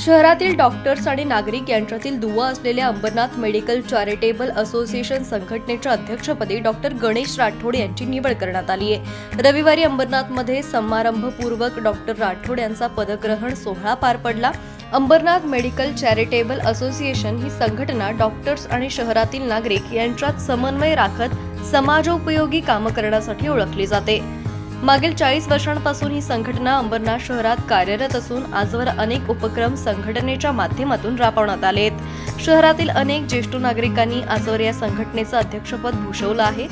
शहरातील डॉक्टर्स आणि नागरिक यांच्यातील दुवा असलेल्या अंबरनाथ मेडिकल चॅरिटेबल असोसिएशन संघटनेच्या अध्यक्षपदी डॉक्टर गणेश राठोड यांची निवड करण्यात आली आहे. रविवारी अंबरनाथमध्ये समारंभपूर्वक डॉक्टर राठोड यांचा पदग्रहण सोहळा पार पडला. अंबरनाथ मेडिकल चॅरिटेबल असोसिएशन ही संघटना डॉक्टर्स आणि शहरातील नागरिक यांच्यात समन्वय राखत समाजोपयोगी कामं करण्यासाठी ओळखली जाते. मागील चाळीस वर्षांपासून ही संघटना अंबरनाथ शहरात कार्यरत असून आजवर अनेक उपक्रम संघटनेच्या माध्यमातून राबवण्यात आले आहेत शहरातील अनेक ज्येष्ठ नागरिकांनी आजवर या संघटनेचं अध्यक्षपद भूषवलं आहे.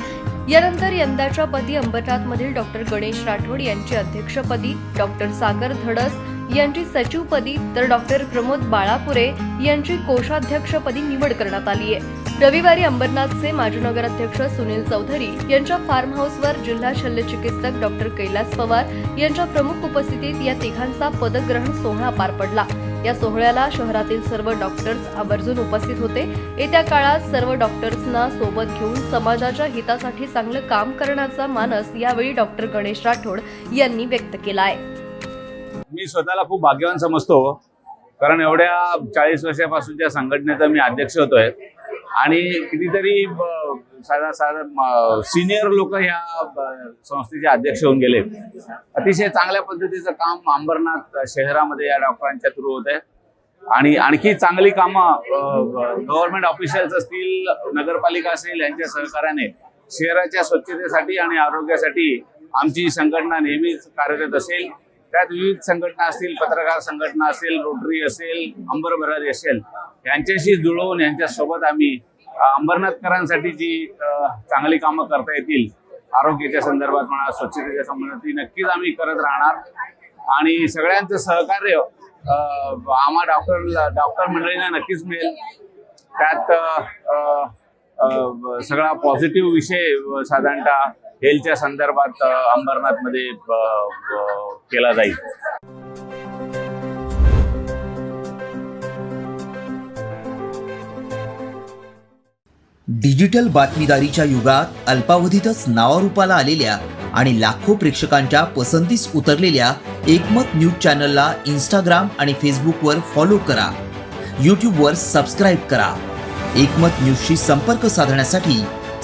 यानंतर यंदाच्या पदी अंबरनाथमधील डॉक्टर गणेश राठोड यांची अध्यक्षपदी डॉक्टर सागर धडस यांची सचिवपदी तर डॉक्टर प्रमोद बाळापुरे यांची कोषाध्यक्षपदी निवड करण्यात आली आहे. रविवारी अंबरनाथचे माजी नगराध्यक्ष सुनील चौधरी यांच्या फार्म हाऊसवर जिल्हा शल्यचिकित्सक डॉक्टर कैलास पवार यांच्या प्रमुख उपस्थितीत या तिघांचा पदग्रहण सोहळा पार पडला. या सोहळ्याला शहरातील सर्व डॉक्टर्स आवर्जून उपस्थित होते. येत्या काळात सर्व डॉक्टर्सना सोबत घेऊन समाजाच्या हितासाठी चांगलं काम करण्याचा मानस यावेळी डॉक्टर गणेश राठोड यांनी व्यक्त केला आहे मी स्वतःला खूप भाग्यवान समजतो हो. कारण एवढ्या चाळीस वर्षापासूनच्या संघटनेचा मी अध्यक्ष होतोय. आणि कितीतरी साधा साधा सिनियर लोक ह्या संस्थेचे अध्यक्ष होऊन गेले. अतिशय चांगल्या पद्धतीचं काम अंबरनाथ शहरामध्ये या डॉक्टरांच्या थ्रू होत आहे. आणि आणखी चांगली कामं गव्हर्नमेंट ऑफिशियल्स असतील नगरपालिका असेल यांच्या सहकार्याने शहराच्या स्वच्छतेसाठी आणि आरोग्यासाठी आमची संघटना नेहमीच कार्यरत असेल. त्यात विविध संघटना असतील पत्रकार संघटना असेल रोटरी असेल अंबर भरारी असेल यांच्याशी जुळवून यांच्यासोबत आम्ही अंबरनाथकरांसाठी जी चांगली कामं करता येतील आरोग्याच्या संदर्भात म्हणा स्वच्छतेच्या संबंधात ती नक्कीच आम्ही करत राहणार. आणि सगळ्यांचं सहकार्य आम्हा डॉक्टर डॉक्टर मंडळींना नक्कीच मिळेल. त्यात सगळा पॉझिटिव्ह विषय साधारणतः हेल्थच्या संदर्भात अंबरनाथमध्ये केला जाईल. डिजिटल बातमीदारीच्या युगात अल्पावधीतच नावारूपाला आलेल्या आणि लाखो प्रेक्षकांच्या पसंतीस उतरलेल्या एकमत न्यूज चॅनलला इंस्टाग्राम आणि फेसबुकवर फॉलो करा. यूट्यूबवर सबस्क्राईब करा. एकमत न्यूजशी संपर्क साधण्यासाठी